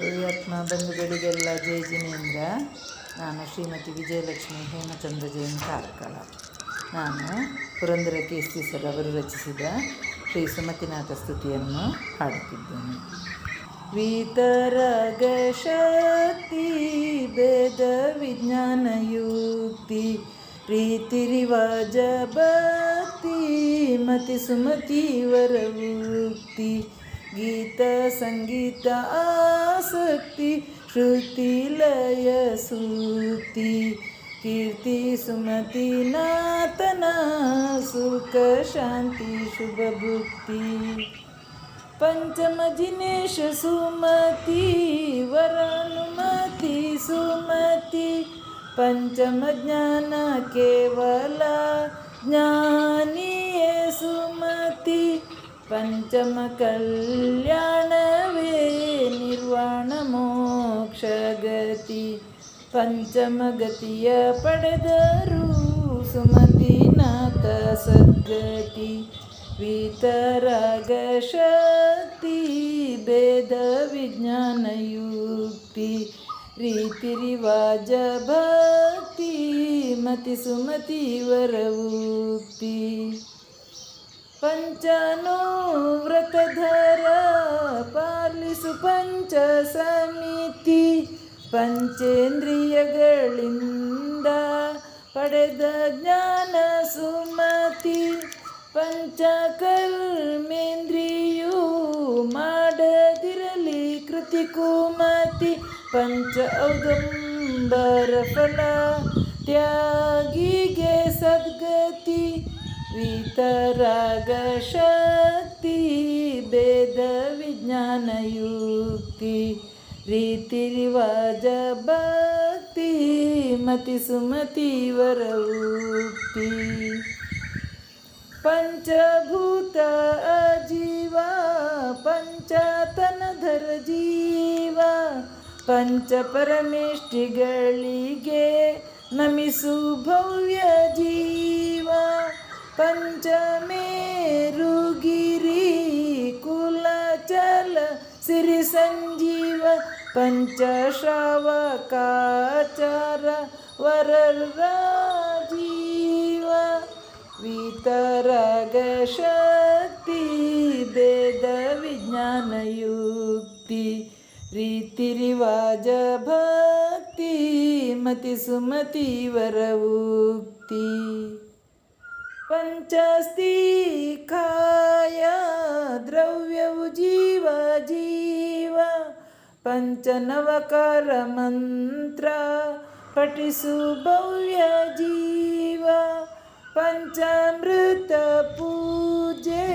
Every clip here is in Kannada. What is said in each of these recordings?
ದೇವಾತ್ಮ ಬಂಧುಗಳಿಗೆಲ್ಲ ಜಯ ಜಿನೇಂದ್ರ. ನಾನು ಶ್ರೀಮತಿ ವಿಜಯಲಕ್ಷ್ಮಿ ಹೇಮಚಂದ್ರ ಜೈನ್ ಕಾರ್ಕಳ. ನಾನು ಪುರಂದರ ಕೇಸರಿ ಸರ್ ಅವರು ರಚಿಸಿದ ಶ್ರೀ ಸುಮತಿನಾಥ ಸ್ತುತಿಯನ್ನು ಹಾಡುತ್ತಿದ್ದೇನೆ. ವಿತರಗ ಶಕ್ತಿ ಭೇದ ವಿಜ್ಞಾನ ಯುಕ್ತಿ ರೀತಿ ರಿವಾಜ ಭಕ್ತಿ, ಮತಿ ಸುಮತಿ ವರವೂಕ್ತಿ गीत संगीत आसक्ति, श्रुति, लय सूक्ति कीर्ति, सुमति नातना सुख, शांति, शुभ भुक्ति। पंचम जिनेश सुमति, वरानुमति, सुमति पंचम ज्ञान केवला ज्ञानीय सुमति। ಪಂಚಮ ಕಲ್ಯಾಣವೇ ನಿರ್ವಾಣ ಮೋಕ್ಷಗತಿ. ಪಂಚಮ ಗತಿಯ ಪಡೆದರು ಸುಮತಿನಾಥ ಸದ್ಗತಿ. ವಿತರಗ ಶಕ್ತಿ ಭೇದ ವಿಜ್ಞಾನ ಯುಕ್ತಿ ರೀತಿ ರಿವಾಜ ಭಕ್ತಿ ಮತಿ ಸುಮತಿ ವರವೂಕ್ತಿ ಪಂಚನೋ ವ್ರತಧರ ಪಾಲಿಸು ಪಂಚ ಸಮಿತಿ ಪಂಚೇಂದ್ರಿಯಗಳಿಂದ ಪಡೆದ ಜ್ಞಾನ ಸುಮತಿ ಪಂಚಕರ್ಮೇಂದ್ರಿಯು ಮಾಡದಿರಲಿ ಕೃತಿ ಕುಮತಿ ಪಂಚ ಔದಂಬರ ಫಲ ತ್ಯಾಗಿಗೆ ಸದ್ಗತಿ ವಿತರಾಗ ಶಕ್ತಿ ಭೇದ ವಿಜ್ಞಾನ ಯುಕ್ತಿ ರೀತಿ ರಿವಾಜ ಭಕ್ತಿ ಮತಿ ಸುಮತಿ ವರವೂಕ್ತಿ ಪಂಚಭೂತ ಅಜೀವ ಪಂಚತನಧರ ಜೀವ, ಪಂಚ ಪರಮೇಷ್ಠಿಗಳಿಗೆ ನಮಿಸು ಭವ್ಯ ಜೀವ. पञ्चमेरुगिरिकुलचल श्रीरिसञ्जीव वरराजीव वितरगशक्ति वेदविज्ञानयुक्ति रीतिरिवाजभक्ति मतिसुमति वरुक्ति ಶಕ್ತಿ ಭೇದ ವಿಜ್ಞಾನ ಯುಕ್ತಿ ರೀತಿ ರಿವಾಜ ಭಕ್ತಿ ಮತಿ ಸುಮತಿ ವರವೂಕ್ತಿ ಪಂಚಸ್ತಿಕಾಯ ದ್ರವ್ಯವು ಜೀವ ಜೀವ ಪಂಚನವಕಾರ ಮಂತ್ರ ಪಠಿಸು ಭವ್ಯ ಜೀವ ಪಂಚಾಮೃತ ಪೂಜೆ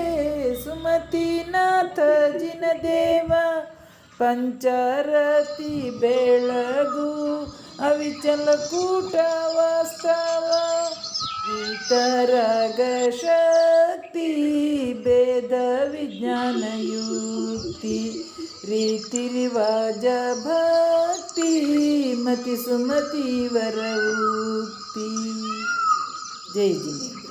ಸುಮತಿನಾಥ ಜಿನದೇವ ಪಂಚರತಿ ಬೆಳಗು ಅವಿಚಲ ಕೂಟ ವಾಸ್ತವ शक्ति वेदविज्ञानयुक्ति रीतिरिवाज भक्ति मतिसुमति वरौक्ति जय जिने